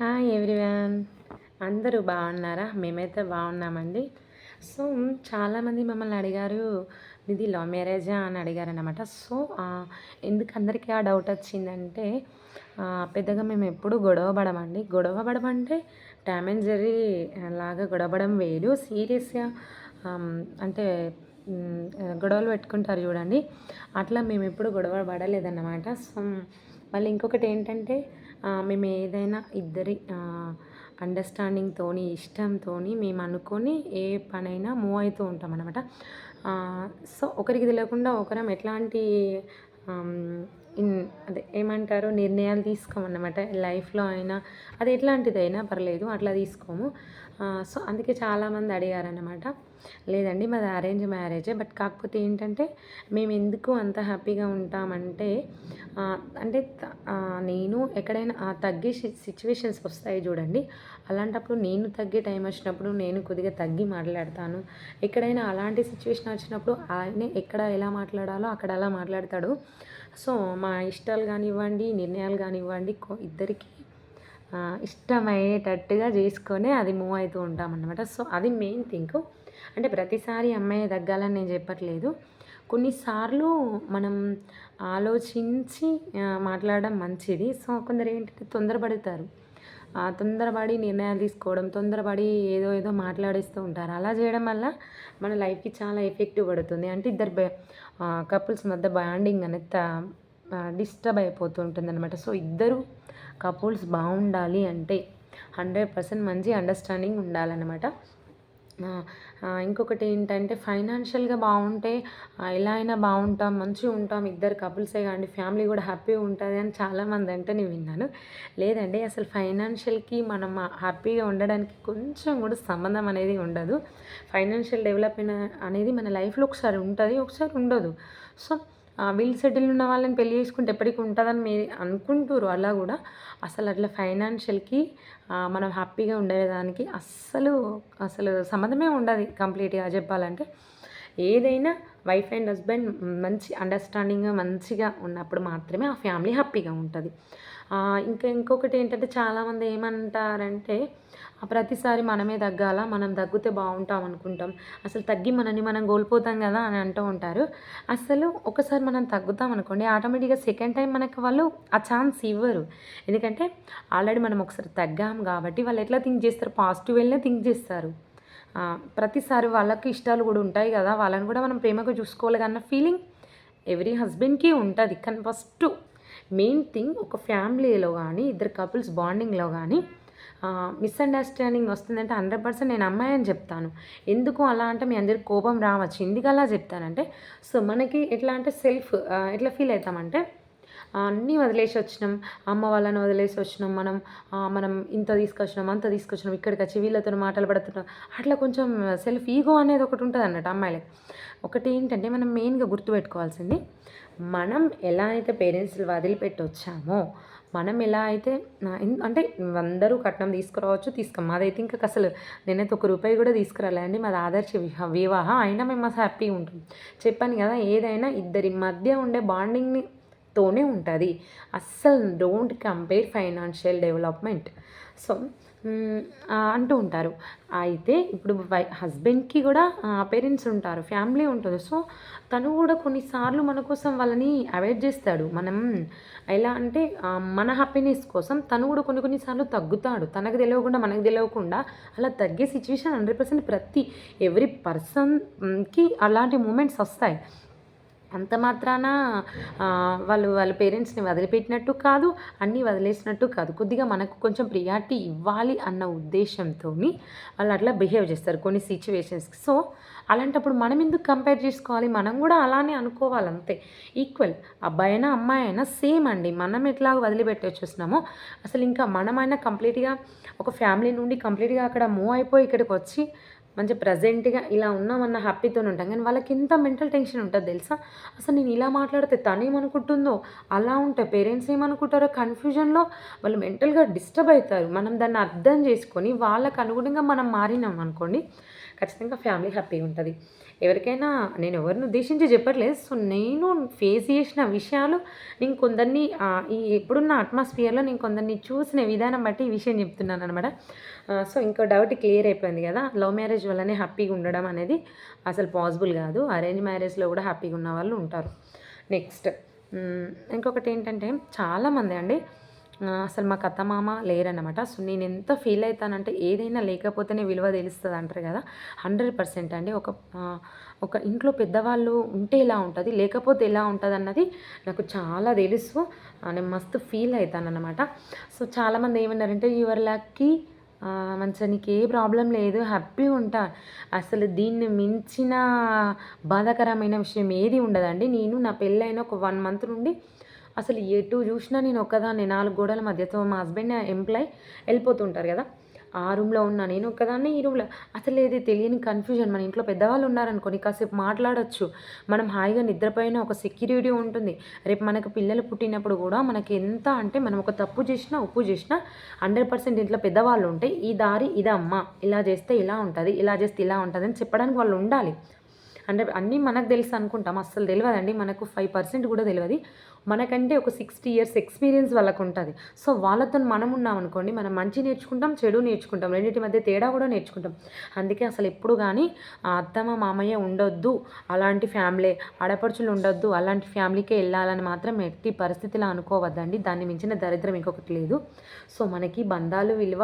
Hi everyone అందరూ బాగున్నారా? మేమైతే బాగున్నామండి. సో చాలామంది మమ్మల్ని అడిగారు ఇది లవ్ మ్యారేజా? అని అడిగారనమాట సో ఎందుకు అందరికీ ఆ డౌట్ వచ్చిందంటే పెద్దగా మేము ఎప్పుడు గొడవ పడమండి. గొడవ పడమంటే టామ్ అండ్ జెర్రీ లాగా గొడవడం వేరు. సీరియస్గా అంటే గొడవలు పెట్టుకుంటారు చూడండి. అట్లా మేము ఎప్పుడు గొడవ పడలేదన్నమాట. సో మళ్ళీ ఇంకొకటి ఏంటంటే మేము ఏదైనా ఇద్దరి అండర్స్టాండింగ్తోని ఇష్టంతోని మేము అనుకొని ఏ పనైనా మూవ్ అవుతూ ఉంటాం అనమాట సో ఒకరికి తెలియకుండా ఒకరం ఎట్లాంటి ఇన్ అదే ఏమంటారు నిర్ణయాలు తీసుకోమన్నమాట లైఫ్లో అయినా అది ఎట్లాంటిదైనా పర్లేదు అట్లా తీసుకోము. సో అందుకే చాలామంది అడిగారనమాట లేదండి మాది అరేంజ్ మ్యారేజే బట్ కాకపోతే ఏంటంటే మేము ఎందుకు అంత హ్యాపీగా ఉంటామంటే అంటే నేను ఎక్కడైనా తగ్గే సిచ్యువేషన్స్ వస్తాయి చూడండి. అలాంటప్పుడు నేను తగ్గే టైం వచ్చినప్పుడు నేను కొద్దిగా తగ్గి మాట్లాడతాను. ఎక్కడైనా అలాంటి సిచ్యువేషన్ వచ్చినప్పుడు ఆయన ఎక్కడ ఎలా మాట్లాడాలో అక్కడ అలా మాట్లాడతాడు. సో మా ఇష్టాలు కానివ్వండి నిర్ణయాలు కానివ్వండి ఇద్దరికి ఇష్టమయ్యేటట్టుగా చేసుకొని అది మూవ్ అవుతూ ఉంటాం అన్నమాట సో అది మెయిన్ థింక్ అంటే ప్రతిసారి అమ్మాయి తగ్గాలని నేను చెప్పట్లేదు. కొన్నిసార్లు మనం ఆలోచించి మాట్లాడడం మంచిది. సో కొందరు ఏంటంటే తొందరపడతారు. తొందరపడి నిర్ణయాలు తీసుకోవడం తొందరపడి ఏదో ఏదో మాట్లాడేస్తూ ఉంటారు. అలా చేయడం వల్ల మన లైఫ్కి చాలా ఎఫెక్టివ్ పడుతుంది. అంటే ఇద్దరు కపుల్స్ మధ్య బాండింగ్ అనేది డిస్టర్బ్ అయిపోతూ ఉంటుంది అనమాట సో ఇద్దరు కపుల్స్ బాగుండాలి అంటే హండ్రెడ్ పర్సెంట్ మంచి అండర్స్టాండింగ్ ఉండాలన్నమాట. ఇంకొకటి ఏంటంటే ఫైనాన్షియల్గా బాగుంటే ఎలా అయినా బాగుంటాం మంచిగా ఉంటాం ఇద్దరు కపుల్సే కానీ ఫ్యామిలీ కూడా హ్యాపీగా ఉంటుంది అని చాలామంది అంటే నేను విన్నాను. లేదండి అసలు ఫైనాన్షియల్కి మనం హ్యాపీగా ఉండడానికి కొంచెం కూడా సంబంధం అనేది ఉండదు. ఫైనాన్షియల్ డెవలప్మెంట్ అనేది మన లైఫ్లో ఒకసారి ఉంటుంది ఒకసారి ఉండదు. సో వీళ్ళు సెటిల్ ఉన్న వాళ్ళని పెళ్ళి చేసుకుంటే ఎప్పటికీ ఉంటుందని మీరు అనుకుంటారు అలా కూడా. అసలు అట్లా ఫైనాన్షియల్కి మనం హ్యాపీగా ఉండేదానికి అస్సలు అసలు సంబంధమే ఉండదు కంప్లీట్గా చెప్పాలంటే. ఏదైనా వైఫ్ అండ్ హస్బెండ్ మంచి అండర్స్టాండింగ్ మంచిగా ఉన్నప్పుడు మాత్రమే ఆ ఫ్యామిలీ హ్యాపీగా ఉంటుంది. ఇంకా ఇంకొకటి ఏంటంటే చాలామంది ఏమంటారంటే ప్రతిసారి మనమే తగ్గాల? మనం తగ్గితే బాగుంటాం అనుకుంటాం. అసలు తగ్గి మనని మనం కోల్పోతాం కదా అని అంటూ ఉంటారు. అసలు ఒకసారి మనం తగ్గుతాం అనుకోండి ఆటోమేటిక్గా సెకండ్ టైం మనకు వాళ్ళు ఆ ఛాన్స్ ఇవ్వరు. ఎందుకంటే ఆల్రెడీ మనం ఒకసారి తగ్గాం కాబట్టి వాళ్ళు ఎట్లా థింక్ చేస్తారు? పాజిటివ్ వెళ్ళినా థింక్ చేస్తారు. ప్రతిసారి వాళ్ళకి ఇష్టాలు కూడా ఉంటాయి కదా వాళ్ళని కూడా మనం ప్రేమగా చూసుకోవాలి అన్న ఫీలింగ్ ఎవ్రీ హస్బెండ్కి ఉంటుంది. కానీ ఫస్ట్ మెయిన్ థింగ్ ఒక ఫ్యామిలీలో కానీ ఇద్దరు కపుల్స్ బాండింగ్లో కానీ మిస్అండర్స్టాండింగ్ వస్తుందంటే హండ్రెడ్ పర్సెంట్ నేను అమ్మాయి అని చెప్తాను. ఎందుకు అలా అంటే మీ అందరికి కోపం రావచ్చు. ఎందుకు అలా చెప్తానంటే సో మనకి ఎట్లా అంటే సెల్ఫ్ ఎట్లా ఫీల్ అవుతామంటే అన్నీ వదిలేసి వచ్చినాం. అమ్మ వాళ్ళని వదిలేసి వచ్చినాం. మనం మనం ఇంత తీసుకొచ్చినాం అంత తీసుకొచ్చినాం ఇక్కడికి వచ్చి వీళ్ళతో మాటలు పడుతున్నాం. అట్లా కొంచెం సెల్ఫ్ ఈగో అనేది ఒకటి ఉంటుంది అన్నట్టు అమ్మాయిలకి. ఒకటి ఏంటంటే మనం మెయిన్గా గుర్తుపెట్టుకోవాల్సింది మనం ఎలా అయితే పేరెంట్స్ని వదిలిపెట్టి వచ్చామో మనం ఎలా అయితే అంటే అందరూ కట్నం తీసుకురావచ్చు తీసుకో మాదైతే ఇంకా అసలు నేనైతే ఒక రూపాయి కూడా తీసుకురాలండి మాది ఆదర్శ వివాహం అయినా మేము అసలు హ్యాపీగా ఉంటుంది చెప్పాను కదా ఏదైనా ఇద్దరి మధ్య ఉండే బాండింగ్ని తోనే ఉంటుంది. అస్సలు don't compare financial development so అంటూ ఉంటారు. అయితే ఇప్పుడు వై హస్బెండ్కి కూడా పేరెంట్స్ ఉంటారు ఫ్యామిలీ ఉంటుంది. సో తను కూడా కొన్నిసార్లు మన కోసం వాళ్ళని అవాయిడ్ చేస్తాడు. మనం ఎలా అంటే మన హ్యాపీనెస్ కోసం తను కూడా కొన్ని కొన్నిసార్లు తగ్గుతాడు. తనకు తెలియకుండా మనకు తెలియకుండా అలా తగ్గే సిచ్యువేషన్ హండ్రెడ్ పర్సెంట్ ప్రతి ఎవ్రీ పర్సన్కి అలాంటి మూమెంట్స్ వస్తాయి. అంత మాత్రాన వాళ్ళు వాళ్ళ పేరెంట్స్ని వదిలిపెట్టినట్టు కాదు అన్నీ వదిలేసినట్టు కాదు. కొద్దిగా మనకు కొంచెం ప్రియారిటీ ఇవ్వాలి అన్న ఉద్దేశంతో వాళ్ళు అట్లా బిహేవ్ చేస్తారు కొన్ని సిచ్యువేషన్స్కి సో అలాంటప్పుడు మనం ఎందుకు కంపేర్ చేసుకోవాలి? మనం కూడా అలానే అనుకోవాలి అంతే ఈక్వల్ అబ్బాయి అయినా అమ్మాయి అయినా సేమ్ అండి. మనం ఎట్లా వదిలిపెట్టి వచ్చేసినామో అసలు ఇంకా మనమైనా కంప్లీట్గా ఒక ఫ్యామిలీ నుండి కంప్లీట్గా అక్కడ మూవ్ అయిపోయి ఇక్కడికి వచ్చి మంచి ప్రజెంట్గా ఇలా ఉన్నామన్న హ్యాపీతో ఉంటాం. కానీ వాళ్ళకి ఎంత మెంటల్ టెన్షన్ ఉంటుంది తెలుసా? అసలు నేను ఇలా మాట్లాడితే తను ఏమనుకుంటుందో అలా ఉంటే పేరెంట్స్ ఏమనుకుంటారో కన్ఫ్యూజన్లో వాళ్ళు మెంటల్గా డిస్టర్బ్ అవుతారు. మనం దాన్ని అర్థం చేసుకొని వాళ్ళకు అనుగుణంగా మనం మారినాం అనుకోండి ఖచ్చితంగా ఫ్యామిలీ హ్యాపీగా ఉంటుంది. ఎవరికైనా నేను ఎవరిని ఉద్దేశించి చెప్పట్లేదు సో నేను ఫేస్ చేసిన విషయాలు నేను కొందరిని ఈ ఇప్పుడున్న అట్మాస్ఫియర్లో నేను కొందరిని చూసిన విధానం బట్టి ఈ విషయం చెప్తున్నాను అనమాట సో ఇంకో డౌట్ క్లియర్ అయిపోయింది కదా లవ్ మ్యారేజ్ వల్లనే హ్యాపీగా ఉండడం అనేది అసలు పాసిబుల్ కాదు. అరేంజ్ మ్యారేజ్లో కూడా హ్యాపీగా ఉన్న వాళ్ళు ఉంటారు. నెక్స్ట్ ఇంకొకటి ఏంటంటే చాలామంది అండి అసలు మాకు అత్త మామ లేరన్నమాట. సో నేను ఎంత ఫీల్ అవుతానంటే ఏదైనా లేకపోతేనే విలువ తెలుస్తుంది అంటారు కదా. హండ్రెడ్ పర్సెంట్ అండి. ఒక ఒక ఇంట్లో పెద్దవాళ్ళు ఉంటే ఇలా ఉంటుంది లేకపోతే ఎలా ఉంటుంది అన్నది నాకు చాలా తెలుసు. నేను మస్తు ఫీల్ అవుతాను అనమాట సో చాలామంది ఏమన్నారంటే యువర్ లక్కీ మంచిగా నీకు ఏ ప్రాబ్లం లేదు. హ్యాపీగా ఉంటా. అసలు దీన్ని మించిన బాధాకరమైన విషయం ఏది ఉండదండి. నేను నా పెళ్ళైన ఒక వన్ మంత్ నుండి అసలు ఎటు చూసినా నేను ఒక్కదాన్ని నాలుగు గోడల మధ్యతో మా హస్బెండ్ ఎంప్లాయ్ వెళ్ళిపోతుంటారు కదా. ఆ రూమ్లో ఉన్నా నేను ఒక్కదాన్ని ఈ రూమ్లో. అసలు ఏది తెలియని కన్ఫ్యూజన్ మన ఇంట్లో పెద్దవాళ్ళు ఉన్నారనుకోని కాసేపు మాట్లాడొచ్చు. మనం హాయిగా నిద్రపోయిన ఒక సెక్యూరిటీ ఉంటుంది. రేపు మనకు పిల్లలు పుట్టినప్పుడు కూడా మనకి ఎంత అంటే మనం ఒక తప్పు చేసినా ఉప్పు చేసినా హండ్రెడ్ పర్సెంట్ ఇంట్లో పెద్దవాళ్ళు ఉంటే ఈ దారి ఇదమ్మా. ఇలా చేస్తే ఇలా ఉంటుంది. ఇలా చేస్తే ఇలా ఉంటుంది అని చెప్పడానికి వాళ్ళు ఉండాలి. అంటే అన్నీ మనకు తెలుసు అనుకుంటాం. అస్సలు తెలియదండి. మనకు ఫైవ్ పర్సెంట్ కూడా తెలియదు. మనకంటే ఒక సిక్స్టీ ఇయర్స్ ఎక్స్పీరియన్స్ వాళ్ళకు ఉంటుంది సో వాళ్ళతో మనం ఉన్నాం అనుకోండి మనం మంచి నేర్చుకుంటాం చెడు నేర్చుకుంటాం. రెండింటి మధ్య తేడా కూడా నేర్చుకుంటాం. అందుకే అసలు ఎప్పుడు కానీ అత్తమ్మ మామయ్య ఉండొద్దు అలాంటి ఫ్యామిలీ ఆడపడుచులు ఉండొద్దు అలాంటి ఫ్యామిలీకే వెళ్ళాలని మాత్రం ఎట్టి పరిస్థితిలో అనుకోవద్దండి. దాన్ని మించిన దరిద్రం ఇంకొకటి లేదు. సో మనకి బంధాలు విలువ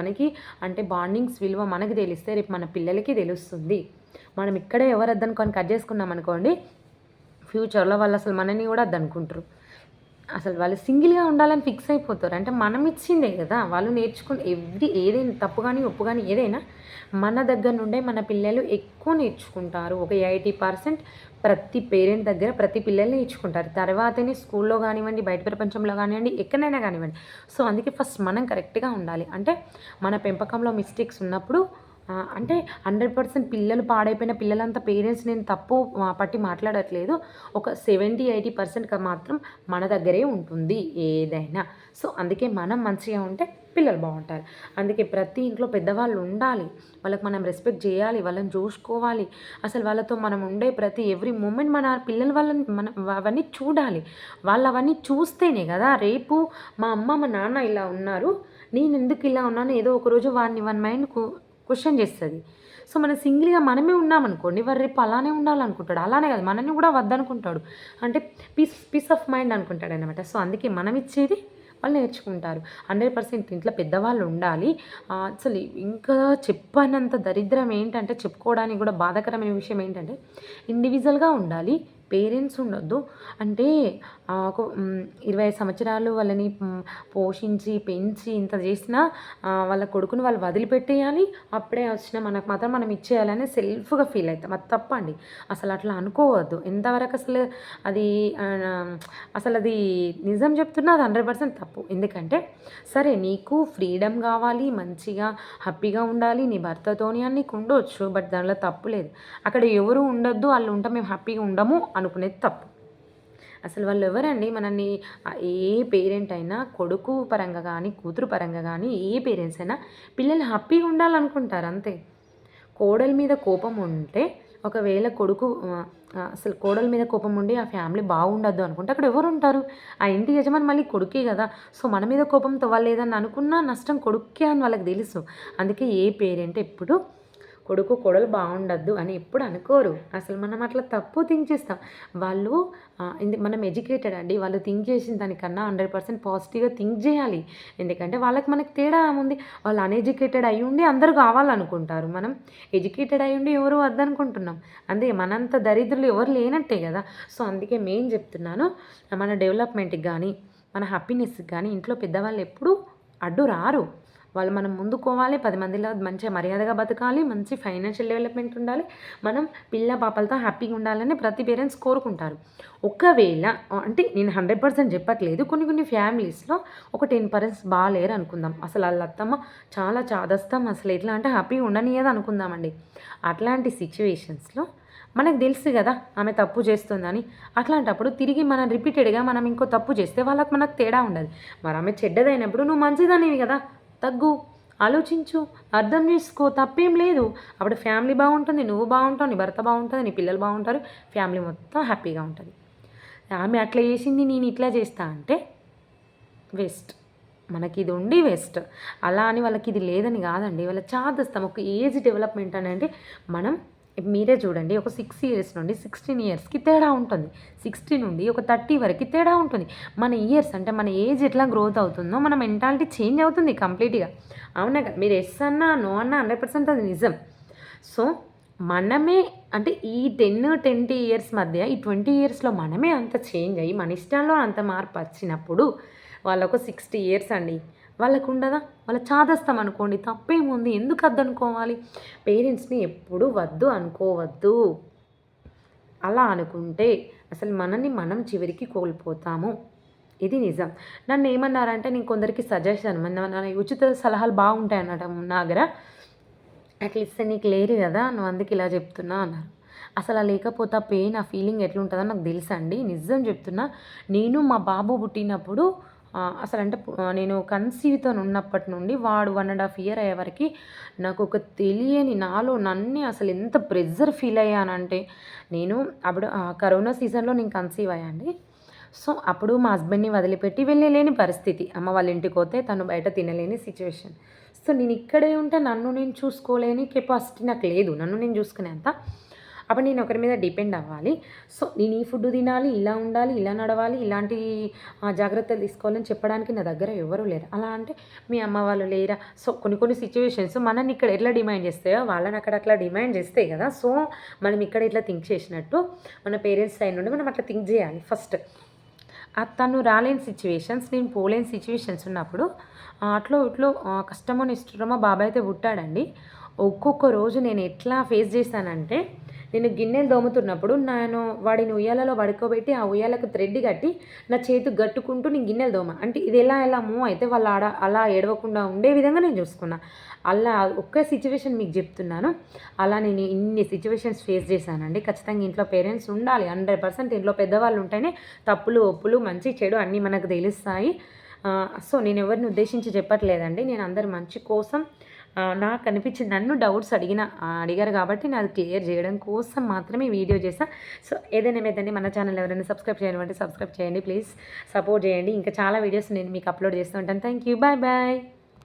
మనకి అంటే బాండింగ్స్ విలువ మనకి తెలిస్తే రేపు మన పిల్లలకి తెలుస్తుంది. మనం ఇక్కడే ఎవరు వద్దనుకొని కట్ చేసుకున్నాం అనుకోండి ఫ్యూచర్లో వాళ్ళు అసలు మనని కూడా వద్దనుకుంటారు. అసలు వాళ్ళు సింగిల్గా ఉండాలని ఫిక్స్ అయిపోతారు. అంటే మనం ఇచ్చిందే కదా వాళ్ళు నేర్చుకుని ఎవ్రీ ఏదైనా తప్పు కానీ ఒప్పు కానీ ఏదైనా మన దగ్గర నుండే మన పిల్లలు ఎక్కువ నేర్చుకుంటారు. ఒక ఎయిటీ పర్సెంట్ ప్రతి పేరెంట్ దగ్గర ప్రతి పిల్లలు నేర్చుకుంటారు. తర్వాతనే స్కూల్లో కానివ్వండి బయట ప్రపంచంలో కానివ్వండి ఎక్కడైనా కానివ్వండి. సో అందుకే ఫస్ట్ మనం కరెక్ట్గా ఉండాలి. అంటే మన పెంపకంలో మిస్టేక్స్ ఉన్నప్పుడు అంటే హండ్రెడ్ పర్సెంట్ పిల్లలు పాడైపోయిన పిల్లలంతా పేరెంట్స్ నేను తప్పు పట్టి మాట్లాడట్లేదు. ఒక సెవెంటీ ఎయిటీ పర్సెంట్ మాత్రం మన దగ్గరే ఉంటుంది ఏదైనా. సో అందుకే మనం మంచిగా ఉంటే పిల్లలు బాగుంటారు. అందుకే ప్రతి ఇంట్లో పెద్దవాళ్ళు ఉండాలి. వాళ్ళకి మనం రెస్పెక్ట్ చేయాలి వాళ్ళని చూసుకోవాలి. అసలు వాళ్ళతో మనం ఉండే ప్రతి ఎవ్రీ మూమెంట్ మన పిల్లల వాళ్ళని మనం అవన్నీ చూడాలి. వాళ్ళు అవన్నీ చూస్తేనే కదా రేపు మా అమ్మ మా నాన్న ఇలా ఉన్నారు. నేను ఎందుకు ఇలా ఉన్నాను? ఏదో ఒక రోజు వాడిని వన్ మైండ్ క్వశ్చన్ చేస్తుంది. సో మనం సింగిల్గా మనమే ఉన్నామనుకోండి వారు రేపు అలానే ఉండాలనుకుంటాడు. అలానే కాదు మనల్ని కూడా వద్దనుకుంటాడు. అంటే పీస్ పీస్ ఆఫ్ మైండ్ అనుకుంటాడు అనమాట సో అందుకే మనం ఇచ్చేది వాళ్ళు నేర్చుకుంటారు. హండ్రెడ్ పర్సెంట్ ఇంట్లో పెద్దవాళ్ళు ఉండాలి. అసలు ఇంకా చెప్పనంత దరిద్రం ఏంటంటే చెప్పుకోవడానికి కూడా బాధాకరమైన విషయం ఏంటంటే ఇండివిజువల్గా ఉండాలి. పేరెంట్స్ ఉండొద్దు. అంటే ఒక ఇరవై సంవత్సరాలు వాళ్ళని పోషించి పెంచి ఇంత చేసినా వాళ్ళ కొడుకుని వాళ్ళు వదిలిపెట్టేయాలి. అప్పుడే వచ్చిన మనకు మాత్రం మనం ఇచ్చేయాలని సెల్ఫ్గా ఫీల్ అవుతాం. అది తప్పండి. అసలు అట్లా అనుకోవద్దు. ఎంతవరకు అసలు అది అసలు అది నిజం చెప్తున్నా అది హండ్రెడ్ పర్సెంట్ తప్పు. ఎందుకంటే సరే నీకు ఫ్రీడమ్ కావాలి మంచిగా హ్యాపీగా ఉండాలి నీ భర్తతోని అని నీకు ఉండొచ్చు. బట్ దానిలో తప్పు లేదు. అక్కడ ఎవరు ఉండొద్దు వాళ్ళు ఉంటే మేము హ్యాపీగా ఉండము అనుకునేది తప్పు. అసలు వాళ్ళు ఎవరండి? మనల్ని ఏ పేరెంట్ అయినా కొడుకు పరంగా కానీ కూతురు పరంగా కానీ ఏ పేరెంట్స్ అయినా పిల్లలు హ్యాపీగా ఉండాలనుకుంటారు అంతే. కోడల మీద కోపం ఉంటే ఒకవేళ కొడుకు అసలు కోడల మీద కోపం ఉండి ఆ ఫ్యామిలీ బాగుండద్దు అనుకుంటే అక్కడ ఎవరు ఉంటారు? ఆ ఇంటి యజమాని మళ్ళీ కొడుకే కదా. సో మన మీద కోపంతో వాళ్ళు ఏదన్నా అనుకున్నా నష్టం కొడుకే అని వాళ్ళకి తెలుసు. అందుకే ఏ పేరెంట్ ఎప్పుడు కొడుకు కొడలు బాగుండద్దు అని ఎప్పుడు అనుకోరు. అసలు మనం అట్లా తప్పు థింక్ చేస్తాం వాళ్ళు మనం ఎడ్యుకేటెడ్ అండి. వాళ్ళు థింక్ చేసిన దానికన్నా హండ్రెడ్ పర్సెంట్ పాజిటివ్గా థింక్ చేయాలి. ఎందుకంటే వాళ్ళకి మనకి తేడా ఉంది వాళ్ళు అన్ఎడ్యుకేటెడ్ అయి ఉండి అందరూ కావాలనుకుంటారు. మనం ఎడ్యుకేటెడ్ అయి ఉండి ఎవరు వద్దనుకుంటున్నాం. అంతే మనంత దరిద్రులు ఎవరు లేనట్టే కదా. సో అందుకే మెయిన్ చెప్తున్నాను మన డెవలప్మెంట్కి కానీ మన హ్యాపీనెస్కి కానీ ఇంట్లో పెద్దవాళ్ళు ఎప్పుడూ అడ్డు రారు వాళ్ళు మనం ముందుకోవాలి పది మందిలో మంచిగా మర్యాదగా బతకాలి మంచి ఫైనాన్షియల్ డెవలప్మెంట్ ఉండాలి మనం పిల్ల పాపలతో హ్యాపీగా ఉండాలని ప్రతి పేరెంట్స్ కోరుకుంటారు. ఒకవేళ అంటే నేను హండ్రెడ్ పర్సెంట్ చెప్పట్లేదు కొన్ని కొన్ని ఫ్యామిలీస్లో ఒక టెన్ పర్సెంట్స్ బాగాలేరు అనుకుందాం. అసలు వాళ్ళ అత్తమ్మ చాలా చాదస్తాం అసలు ఎట్లా అంటే హ్యాపీగా ఉండనియదు అనుకుందామండి. అట్లాంటి సిచ్యువేషన్స్లో మనకు తెలుసు కదా ఆమె తప్పు చేస్తుందని. అట్లాంటప్పుడు తిరిగి మనం రిపీటెడ్గా మనం ఇంకో తప్పు చేస్తే వాళ్ళకి మనకు తేడా ఉండదు. మరి ఆమె చెడ్డదైనప్పుడు నువ్వు మంచిదనేవి కదా. తగ్గు. ఆలోచించు. అర్థం చేసుకో. తప్పేం లేదు. అప్పుడు ఫ్యామిలీ బాగుంటుంది. నువ్వు బాగుంటావు. నీ భర్త బాగుంటుంది. నీ పిల్లలు బాగుంటారు. ఫ్యామిలీ మొత్తం హ్యాపీగా ఉంటుంది. ఆమె అట్లా చేసింది. నేను ఇట్లా చేస్తా అంటే వేస్ట్. మనకి ఇది ఉండి వేస్ట్. అలా అని వాళ్ళకి ఇది లేదని కాదండి. వాళ్ళ చాదస్తాం. ఒక ఏజ్ డెవలప్మెంట్ అని అంటే మనం మీరే చూడండి ఒక సిక్స్ ఇయర్స్ నుండి సిక్స్టీన్ ఇయర్స్కి తేడా ఉంటుంది. సిక్స్టీ నుండి ఒక థర్టీ వరకు తేడా ఉంటుంది. మన ఇయర్స్ అంటే మన ఏజ్ ఎట్లా గ్రోత్ అవుతుందో మన మెంటాలిటీ చేంజ్ అవుతుంది కంప్లీట్గా అవునా కదా? మీరు ఎస్ అన్నా నో అన్నా హండ్రెడ్ పర్సెంట్ అది నిజం. సో మనమే అంటే ఈ టెన్ ట్వంటీ ఇయర్స్ మధ్య ఈ ట్వంటీ ఇయర్స్లో మనమే అంత చేంజ్ అయ్యి మన ఇష్టంలో అంత మార్పు వచ్చినప్పుడు వాళ్ళకు సిక్స్టీ ఇయర్స్ అండి. వాళ్ళకు ఉండదా వాళ్ళ చాదస్తాం అనుకోండి తప్పేముంది? ఎందుకు వద్దనుకోవాలి పేరెంట్స్ని ఎప్పుడు వద్దు అనుకోవద్దు. అలా అనుకుంటే అసలు మనల్ని మనం చివరికి కోల్పోతాము. ఇది నిజం. నన్ను ఏమన్నారంటే నేను కొందరికి సజెషన్ మన ఉచిత సలహాలు బాగుంటాయి అన్నట నా దగ్గర. అట్లీస్ట్ నీకు లేరు కదా నువ్వు అందుకు ఇలా చెప్తున్నా అన్నారు. అసలు లేకపోతే ఆ పెయిన్ ఆ ఫీలింగ్ ఎట్లుంటుందో నాకు తెలుసండి. నిజం చెప్తున్నా నేను మా బాబు పుట్టినప్పుడు అసలు అంటే నేను కన్సీవ్తో ఉన్నప్పటి నుండి వాడు వన్ అండ్ హాఫ్ ఇయర్ అయ్యే వరకు నాకు ఒక తెలియని నాలో నన్ను అసలు ఎంత ప్రెజర్ ఫీల్ అయ్యానంటే నేను అప్పుడు కరోనా సీజన్లో నేను కన్సీవ్ అయ్యాండి. సో అప్పుడు మా హస్బెండ్ని వదిలిపెట్టి వెళ్ళలేని పరిస్థితి. అమ్మ వాళ్ళ ఇంటికి పోతే తను బయట తినలేని సిచ్యువేషన్. సో నేను ఇక్కడే ఉంటే నన్ను నేను చూసుకోలేని కెపాసిటీ నాకు లేదు. నన్ను నేను చూసుకునేంత. అప్పుడు నేను ఒకరి మీద డిపెండ్ అవ్వాలి. సో నేను ఈ ఫుడ్ తినాలి ఇలా ఉండాలి ఇలా నడవాలి ఇలాంటి జాగ్రత్తలు తీసుకోవాలని చెప్పడానికి నా దగ్గర ఎవరు లేరు. అలా అంటే మీ అమ్మ వాళ్ళు లేరా? సో కొన్ని కొన్ని సిచ్యువేషన్స్ మనని ఇక్కడ ఎట్లా డిమాండ్ చేస్తాయో వాళ్ళని అక్కడ అట్లా డిమాండ్ చేస్తాయి కదా. సో మనం ఇక్కడ ఇట్లా థింక్ చేసినట్టు మన పేరెంట్స్ సైడ్ నుండి మనం అట్లా థింక్ చేయాలి ఫస్ట్. తను రాలేని సిచ్యువేషన్స్ నేను పోలేని సిచ్యువేషన్స్ ఉన్నప్పుడు అట్లో ఇట్లో కష్టమో నిష్ఠురమో బాబాయ్ అయితే పుట్టాడండి. ఒక్కొక్క రోజు నేను ఎట్లా ఫేస్ చేశానంటే నేను గిన్నెలు దోముతున్నప్పుడు నేను వాడిని ఉయ్యాలలో పడుకోబెట్టి ఆ ఉయ్యాలకు థ్రెడ్ కట్టి నా చేతి గట్టుకుంటూ నేను గిన్నెలు దోమ. అంటే ఇది ఎలా ఎలా మూవ్ అయితే వాళ్ళు ఆడ అలా ఏడవకుండా ఉండే విధంగా నేను చూసుకున్నా. అలా ఒక్క సిచ్యువేషన్ మీకు చెప్తున్నాను. అలా నేను ఇన్ని సిచ్యువేషన్స్ ఫేస్ చేశానండి. ఖచ్చితంగా ఇంట్లో పేరెంట్స్ ఉండాలి. హండ్రెడ్ పర్సెంట్ ఇంట్లో పెద్దవాళ్ళు ఉంటేనే తప్పులు ఒప్పులు మంచి చెడు అన్నీ మనకు తెలుస్తాయి. సో నేను ఎవరిని ఉద్దేశించి చెప్పట్లేదండి. నేను అందరి మంచి కోసం నాకు అనిపించింది. నన్ను డౌట్స్ అడిగిన అడిగారు కాబట్టి నాకు క్లియర్ చేయడం కోసం మాత్రమే వీడియో చేసా సో ఏదైనా ఏదండి మన ఛానల్ ఎవరైనా సబ్స్క్రైబ్ చేయాలంటే సబ్స్క్రైబ్ చేయండి ప్లీజ్ సపోర్ట్ చేయండి. ఇంకా చాలా వీడియోస్ నేను మీకు అప్లోడ్ చేస్తూ ఉంటాను. Thank you. Bye bye.